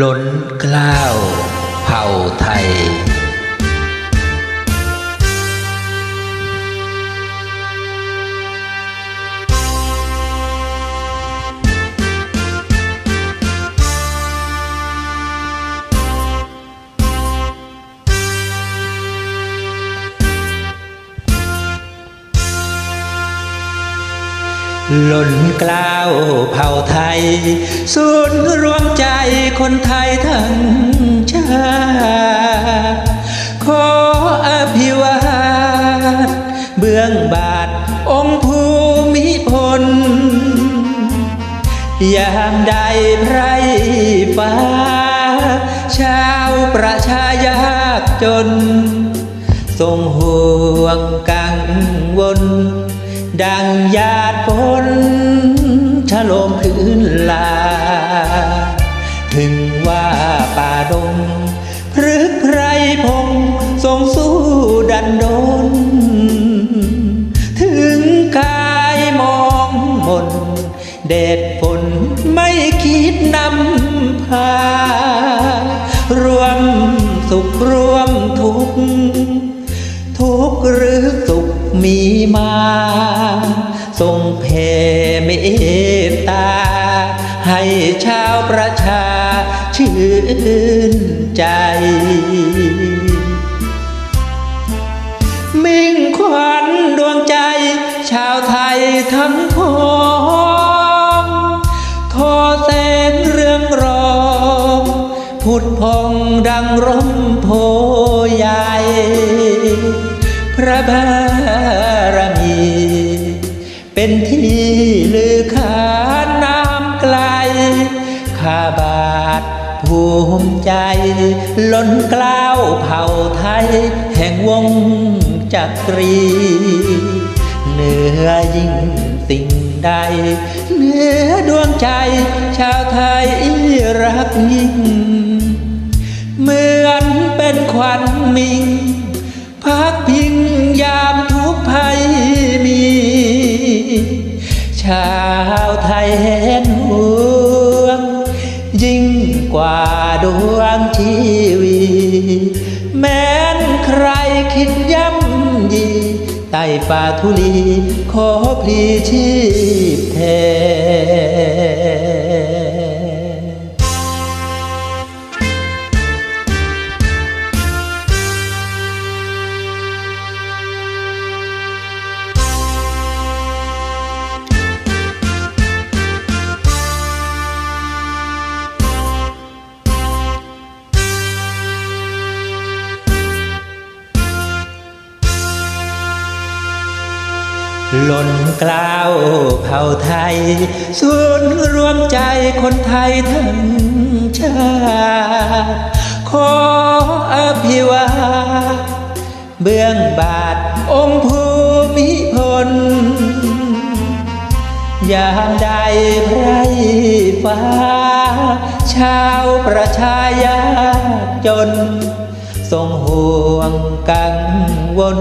ล้นกล้าวเผ่าไทย หล้นกล้าวเผ่าไทย ศูนย์รวมใจคนไทยทั้งชาติขออภิวาทเบื้องบาทองค์ภูมิพล ยามใดไพรฟ้า ชาวประชายากจน ทรงห่วงกังวล ดังหยาดฝนชะโลมพื้นลา ถึงว่าป่าดงพฤกไพรพงทรงสู้ดันโดน ถึงกายมองมน เดชฝนไม่คิดนำพา รวมสุขรวมทุกทุกหรือส มีมา ทรงเพเมตตา ให้ชาวประชาชื่นใจ มิ่งขวัญดวงใจ ชาวไทยทั้งพองทอแสงเรื่องรองพุดพองดังร่มโพใหญ่พระบารมี เป็นที่ลือขานน้ำไกล ข้าบาทภูมิใจ ล้นกล้าวเผ่าไทย แห่งวงจักรีเหนือยิ่งสิ่งใด เหนือดวงใจ ชาวไทยรักยิ่ง เหมือนเป็นควันมิง พักพิงยามทุกภัย ชาวไทยเห็นห่วง ยิ่งกว่าดวงชีวี แม้นใครคิดย่ำยีใต้ฝ่าทุลีขอพลีชีพแทน กล้าวเผ่าไทยศูนย์รวมใจคนไทยทั้งชาติขออภิวาเบื้องบาทองค์ภูมิพลยามใดไพรฟ้า ชาวประชายาจน ทรงห่วงกังวล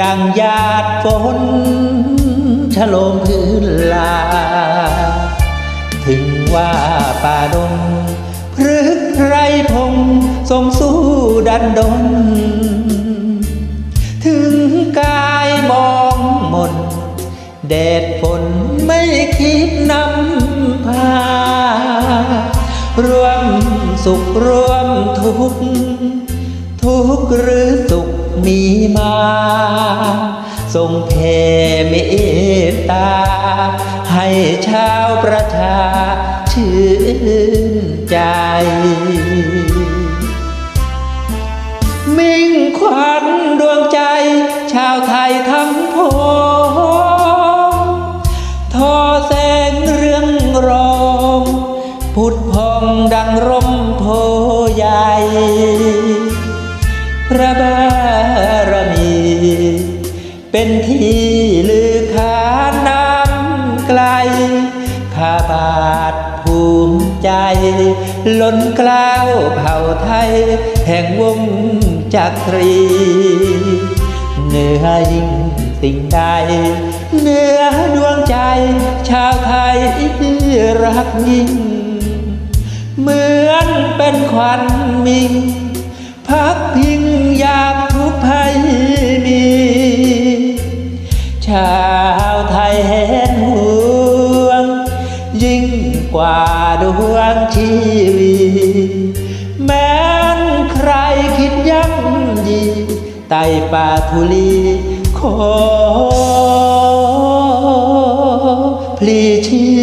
ดังหยาดฝนชะโลมพื้นลา ถึงว่าป่าดงพฤกษไรพงทรงสู้ดันดน ถึงกายมองมนแดดฝนไม่คิดนำพารวมสุขรวมทุกทุกหรือสุข มีมา ทรงแผ่เมตตา ให้ชาวประชาชื่นใจ มิ่งขวัญดวงใจ ชาวไทยทั้งพงทอแสงเรื่องรอง พุดพองดังร่ม เป็นที่ลือขานน้ำไกล ข้าบาทภูมิใจ ล้นกล้าวเผ่าไทย แห่งวงจักรีเหนือยิ่งสิ่งใดเหนือดวงใจ ชาวไทยรักยิ่ง เหมือนเป็นขวัญมิงพักพิงยามทุกภัยมี ชาวไทยเห็นห่วง ยิ่งกว่าดวงชีวีแม้นใครคิดย่ำยีไต่ป่าทุลีขอพลีชี